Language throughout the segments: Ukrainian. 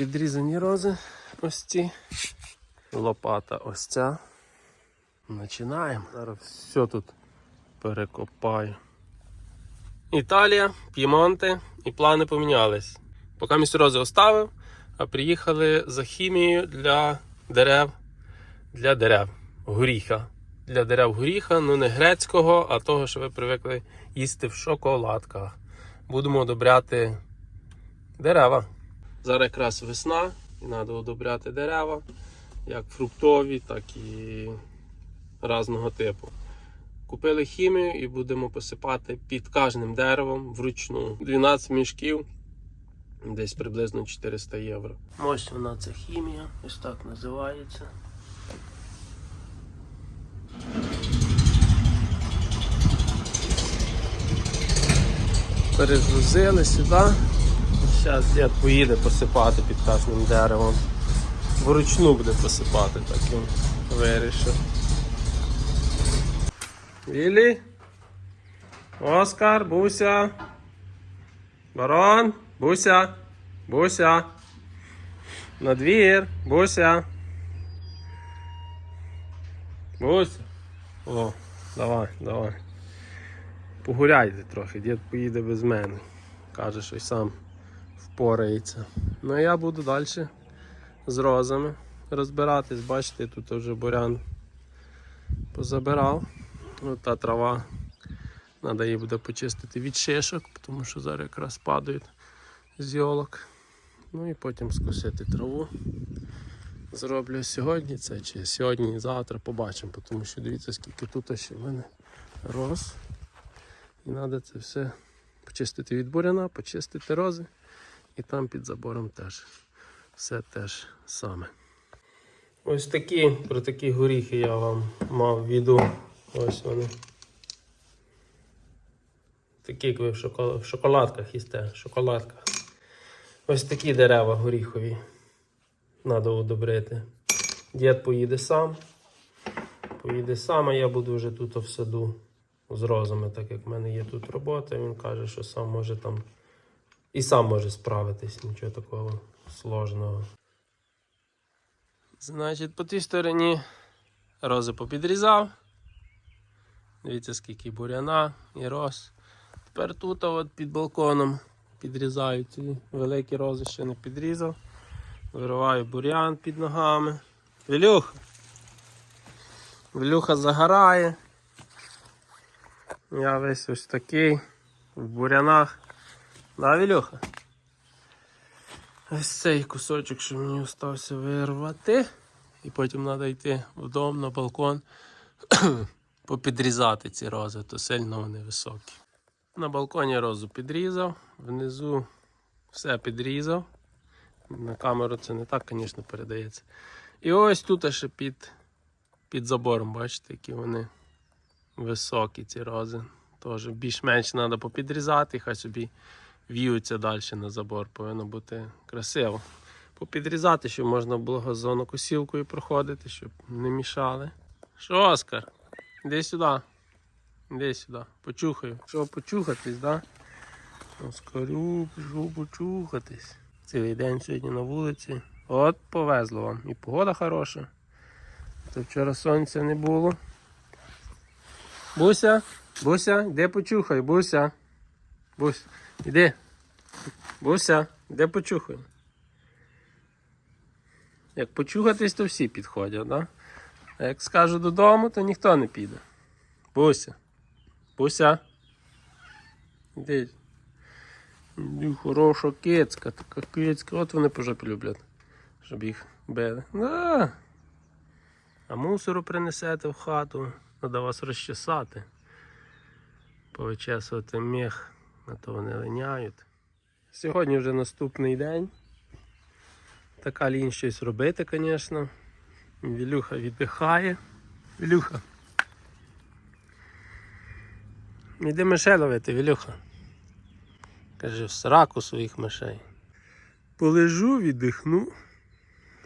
Підрізані рози ось ці. Лопата ось ця. Починаємо. Зараз все тут перекопаю. Італія, П'ємонте і плани помінялись. Поки місць рози оставив, а приїхали за хімією для дерев. Для дерев горіха. Для дерев горіха, ну не грецького, а того, що ви привикли їсти в шоколадках. Будемо одобряти дерева. Зараз якраз весна, і треба одобряти дерева, як фруктові, так і різного типу. Купили хімію і будемо посипати під кожним деревом вручну. 12 мішків, десь приблизно 400 євро. Ось вона ця хімія, ось так називається. Перегрузили сюди. Зараз дід поїде посипати під кожним деревом. Вручну буде посипати, так він вирішив. Віллі? Оскар, Буся. Барон, Буся, Буся. На двір, Буся. Буся. О, давай, давай. Погуляйте трохи, дід поїде без мене. Каже, що й сам впорається. Ну а я буду далі з розами розбиратись. Бачите, тут вже бурян позабирав. Ось та трава. Треба її буде почистити від шишок, тому що зараз якраз падають з йолок. Ну і потім скосити траву. Зроблю сьогодні це чи сьогодні завтра побачимо, тому що дивіться, скільки тут ще в мене роз. І треба це все почистити від буряна, почистити рози. І там під забором теж все теж саме. Ось такі, про такі горіхи я вам мав відео. Ось вони. Такі, як ви в, шокол... в шоколадках їсте. Шоколадках. Ось такі дерева горіхові. Треба удобрити. Дід поїде сам. Поїде сам, а я буду вже тут в саду з розами, так як в мене є тут робота. Він каже, що сам може там і сам може справитись, нічого такого сложного. Значить, по тій стороні рози попідрізав. Дивіться, скільки буряна і роз. Тепер тут от під балконом підрізаю ці великі рози ще не підрізав. Вириваю бурян під ногами. Вілюха. Вілюха загорає. Я весь ось такий в бурянах. Да, Вілюха? Ось цей кусочок, що мені залишився вирвати. І потім треба йти вдома на балкон попідрізати ці рози, то сильно вони високі. На балконі розу підрізав, внизу все підрізав. На камеру це не так, звісно, передається. І ось тут ще під, під забором, бачите, які вони високі, ці рози. Теж більш-менш треба попідрізати, хай собі в'ються далі на забор. Повинно бути красиво. Попідрізати, щоб можна було газонокосілкою проходити, щоб не мішали. Що, Оскар? Іди сюди. Іди сюди. Почухаю. Що почухатись, да? Оскарю, пішов почухатись. Цілий день сьогодні на вулиці. От повезло вам. І погода хороша. То вчора сонця не було. Буся, Буся, де почухай, Буся. Бусь, іди. Буся, де почухай. Як почухатись, то всі підходять, да? А як скажу додому, то ніхто не піде. Буся. Буся. Іди. Хороша кицька, така кицька. От вони по жопі люблять, щоб їх били. Да. А мусору принесете в хату, треба вас розчесати. Повичесувати міх, а то вони линяють. Сьогодні вже наступний день. Така лінь щось робити, звісно. Вілюха віддихає. Вілюха. Іди мишей ловити, Вілюха. Каже, в сраку своїх мишей. Полежу, віддихну.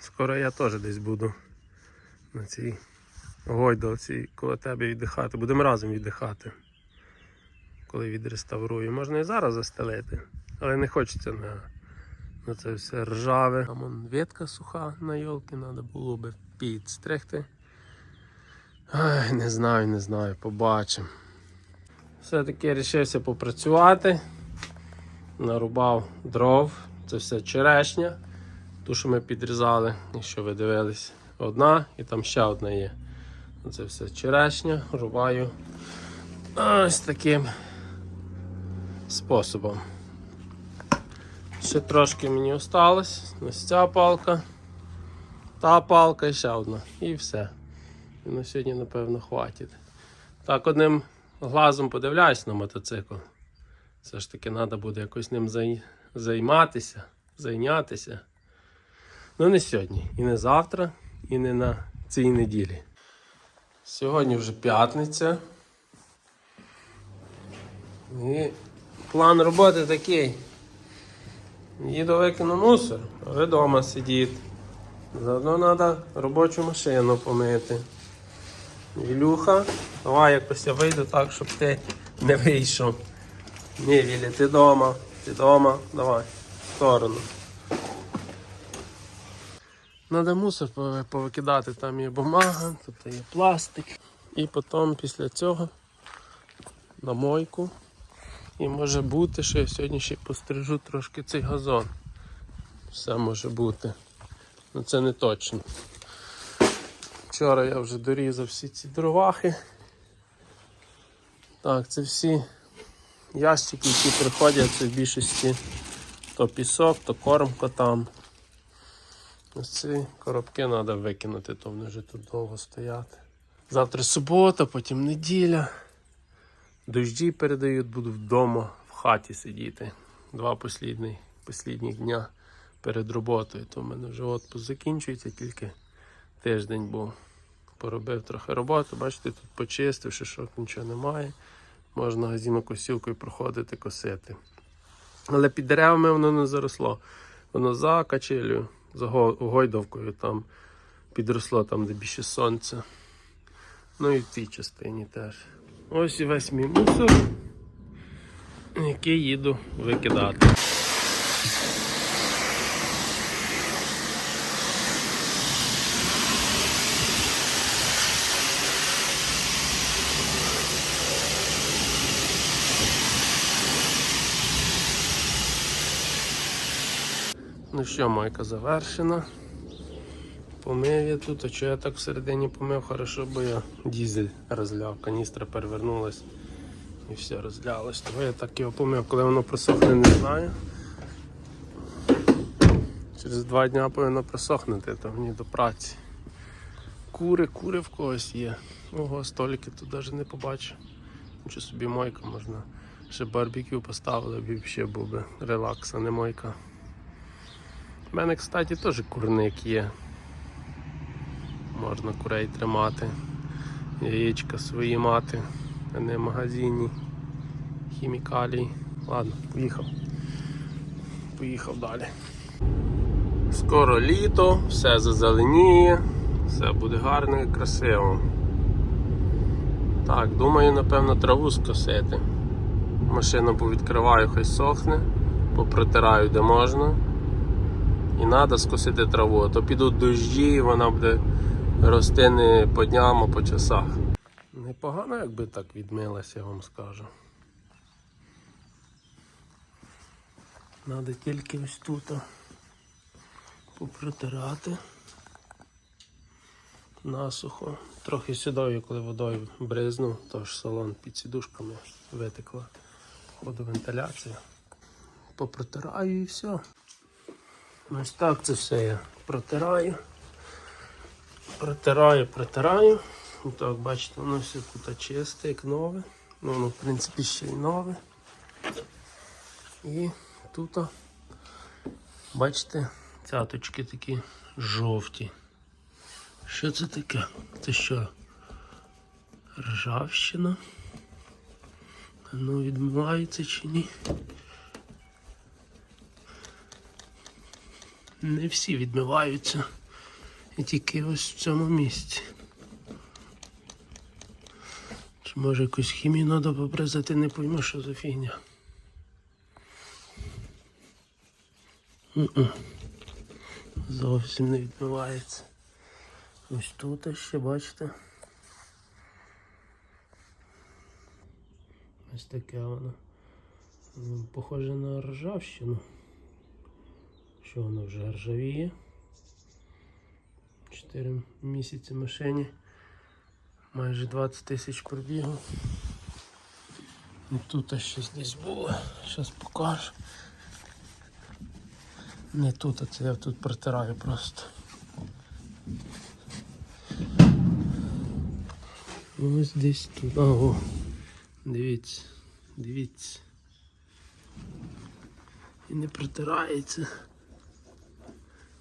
Скоро я теж десь буду на цій гойдалці коло тебе віддихати. Будемо разом віддихати. Коли відреставрую. Можна і зараз застелити, але не хочеться на, на це все ржаве. Там вон ветка суха на йолки, треба було би підстригти. Ай, не знаю, не знаю, побачимо. Все-таки вирішився попрацювати. Нарубав дров, це все черешня. Ту, що ми підрізали, якщо ви дивились, одна і там ще одна є. Це все черешня, рубаю ось таким способом. Ще трошки мені осталось. Ось ця палка, та палка і ще одна. І все. І на сьогодні, напевно, хватить. Так, одним глазом подивляюсь на мотоцикл. Все ж таки треба буде якось ним зай... займатися, зайнятися. Ну не сьогодні, і не завтра, і не на цій неділі. Сьогодні вже п'ятниця. І план роботи такий. Їду викину мусор, а ви вдома сидіть. Заодно треба робочу машину помити. Ілюха, давай якось я вийду так, щоб ти не вийшов. Ні, Вілі, ти вдома, ти вдома, давай, в сторону. Треба мусор повикидати, там є бумага, тут є пластик. І потім після цього на мойку. І може бути, що я сьогодні ще пострижу трошки цей газон. Все може бути. Ну це не точно. Вчора я вже дорізав всі ці дровахи. Так, це всі ящики, які приходять, це в більшості то пісок, то корм котам. Ось ці коробки треба викинути, то вони вже тут довго стоять. Завтра субота, потім неділя. Дожді передають, буду вдома в хаті сидіти. Два послідні, послідні дня перед роботою. То в мене вже відпуск закінчується, тільки тиждень був. Поробив трохи роботи, бачите, тут почистив, шишок нічого немає. Можна газінокосілкою проходити, косити. Але під деревами воно не заросло. Воно за качелю, за гойдовкою там підросло там, де більше сонця. Ну і в цій частині теж. Ось і весь мій мусор, який їду викидати. Ну що, майка завершена. Помив я тут, а що я так всередині помив, хорошо, бо я дізель розляв, каністра перевернулась і все розлялось. Того я так його помив, коли воно просохне, не знаю. Через два дня повинно просохнути, то мені до праці. Кури, кури в когось є. Ого, столики тут навіть не побачу. Чи собі мойка можна. Ще барбекю поставили б ще був би релакс, а не мойка. У мене, кстати, теж курник є. Можна курей тримати, яєчка свої мати, а не магазинні хімікалії. Ладно, поїхав. Поїхав далі. Скоро літо, все зазеленіє, все буде гарно і красиво. Так, думаю, напевно, траву скосити. Машину повідкриваю, хай сохне, попротираю де можна. І треба скосити траву, а то підуть дощі і вона буде рости не по дням, а по часах. Непогано, якби так відмилася, я вам скажу. Треба тільки ось тут попротирати насухо. Трохи сюди, коли водою бризнув, тож салон під сідушками витекла водовентиляція. Попротираю і все. Ось так це все я протираю. Протираю, протираю. Так, бачите, воно все тут чисте, як нове. Ну, воно, в принципі, ще й нове. І тут, бачите, цяточки такі жовті. Що це таке? Це що? Ржавщина? Ну, відмивається чи ні? Не всі відмиваються. І тільки ось в цьому місці. Чи може якусь хімію треба побризати, не пойму, що за фігня. Зовсім не відмивається. Ось тут ще бачите. Ось таке воно. Похоже на ржавщину. Що воно вже ржавіє. 4 місяці машині. Майже 20 тисяч пробігу. І тут щось десь було. Зараз покажу. Не тут, а це я тут протираю просто. Ось десь тут. Ого. Дивіться, дивіться. І не протирається.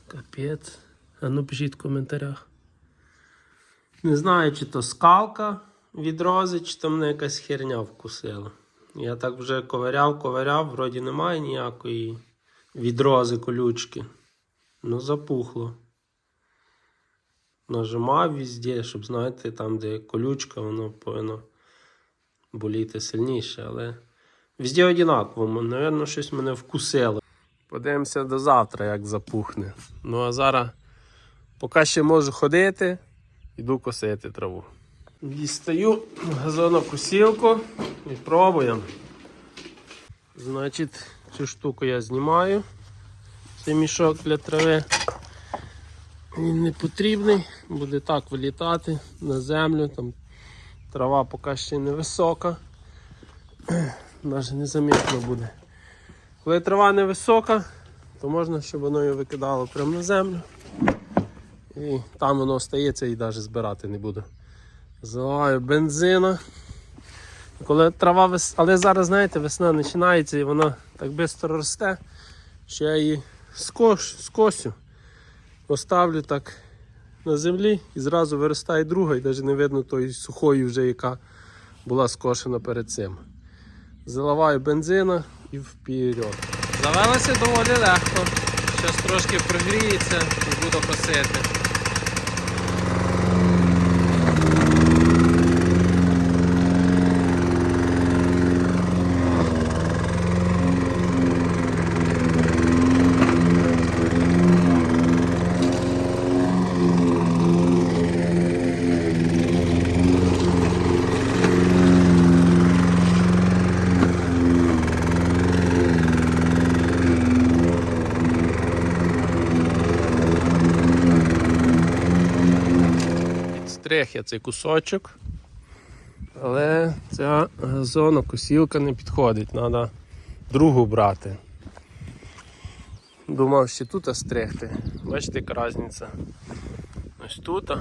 Капець. А ну в коментарях. Не знаю, чи то скалка від рози, чи то мене якась херня вкусила. Я так вже ковиряв, ковиряв, вроді немає ніякої від рози колючки. Ну, запухло. Нажимав везде, щоб знаєте, там, де колючка, воно повинно боліти сильніше, але везде однаково. Навірно, щось мене вкусило. Подивимося до завтра, як запухне. Ну а зараз, поки ще можу ходити, йду косити траву. Дістаю газонокосілку і пробуємо. Значить, цю штуку я знімаю. Це мішок для трави. Він не потрібний, буде так вилітати на землю. Там трава поки ще не висока. Навіть незамітно буде. Коли трава не висока, то можна, щоб воно її викидало прямо на землю. І там воно остається і навіть збирати не буду. Заливаю бензина. Коли трава вес... Але зараз, знаєте, весна починається і воно так швидко росте, що я її скош... скосю, поставлю так на землі і зразу виростає друга, і навіть не видно тої сухої вже, яка була скошена перед цим. Заливаю бензина і вперед. Завелося доволі легко. Зараз трошки прогріється і буду косити. Я цей кусочок. Але ця газонокосілка не підходить, треба другу брати. Думав, ще тут стригти. Бачите, яка різниця. Ось тут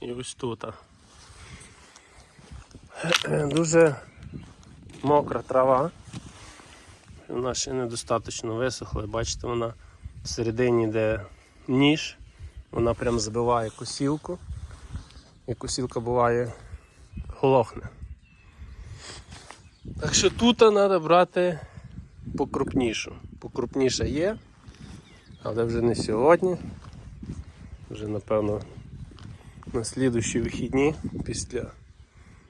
і ось тут. Дуже мокра трава. Вона ще недостатньо висохла. Бачите, вона всередині, де ніж, вона прям забиває косілку. І косілка буває глохне. Так що тут треба брати покрупнішу. Покрупніша є, але вже не сьогодні. Вже напевно на слідущі вихідні після,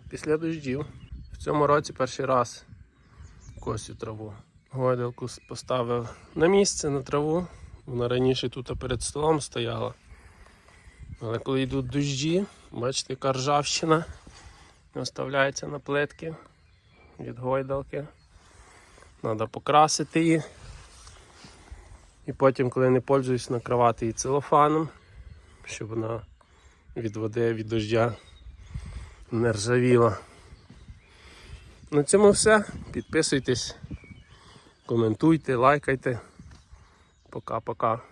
після дождів. В цьому році перший раз косю траву. Гойдалку поставив на місце на траву. Вона раніше тут перед столом стояла. Але коли йдуть дощі, бачите, яка ржавчина оставляється на плитки від гойдалки. Треба покрасити її. І потім, коли не пользуюсь, накривати її целофаном, щоб вона від води, від дождя не ржавіла. На цьому все. Підписуйтесь, коментуйте, лайкайте. Пока-пока.